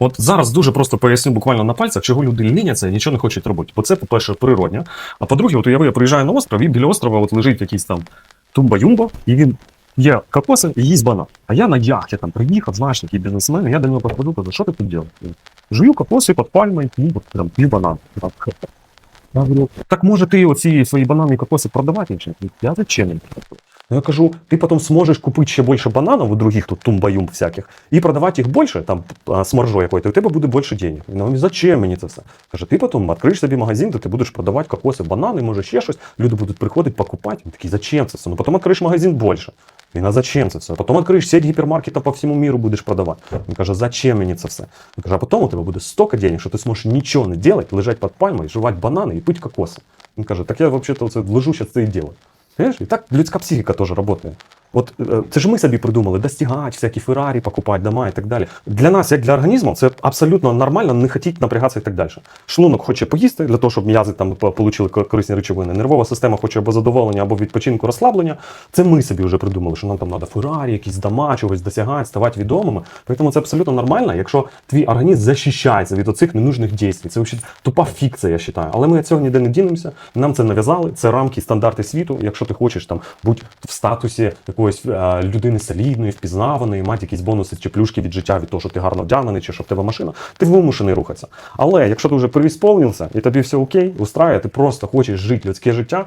От зараз дуже просто поясню буквально на пальцях, чого люди ліняться і нічого не хочуть робити. Бо це, по-перше, природня. А по-друге, от уяви, я приїжджаю на остров, і біля острова от лежить якийсь там тумба-юмба, і він є кокоси і їсть банан. А я на яхті там приїхав, знаєш, такий бізнесмен, і я до нього підходжу, кажу, що ти тут робиш? Жую кокоси під пальмою, п'ю, там, п'ю банан. Так. Може ти оці свої банани і кокоси продавати? Я зачем їм? Ну, я кажу, ти потім зможеш купити ще більше бананів у других тут тумбаюм всяких і продавати їх більше, там а, з маржою якою, то у тебе буде більше денег. Він говорить, зачем мені це все? Каже, ти потім відкриєш собі магазин, де ти будеш продавати кокоси, банани, може ще щось. Люди будуть приходити, покупати. Він такий, зачем це все? Ну потім відкриєш магазин більше. Він, а зачем це все? Потім відкриєш сеть гіпермаркетів по всьому міру будеш продавати. Він каже, зачем мені це все? Він каже, а потім у тебе буде стільки денег, що ти зможеш нічого не робити, лежати під пальмою, жувати банани і пити кокоси. Він каже, так я взагалі це лежу, зараз це і делаю. Знаєш, И так людська психіка теж працює. От е, це ж ми собі придумали достигати, всякі Феррарі покупати, дома і так далі. Для нас, як для організму, це абсолютно нормально не хотіть напрягатися і так далі. Шлунок хоче поїсти для того, щоб м'язи там получили корисні речовини. Нервова система хоче або задоволення, або відпочинку, розслаблення. Це ми собі вже придумали, що нам там треба Феррарі, якісь дома, чогось досягати, ставати відомими. Тому це абсолютно нормально, якщо твій організм захищається від оцих ненужних дій. Це тупа фікція, я вважаю. Але ми від цього ніде не дінемося. Нам це нав'язали. Це рамки, стандарти світу. Якщо ти хочеш там бути в статусі якоїсь е, людини солідної, впізнаваної, мати якісь бонуси чи плюшки від життя від того, що ти гарно вдягнений, чи що в тебе машина, ти вимушений рухатися. Але якщо ти вже переісполнився і тобі все окей, устрає, ти просто хочеш жити людське життя.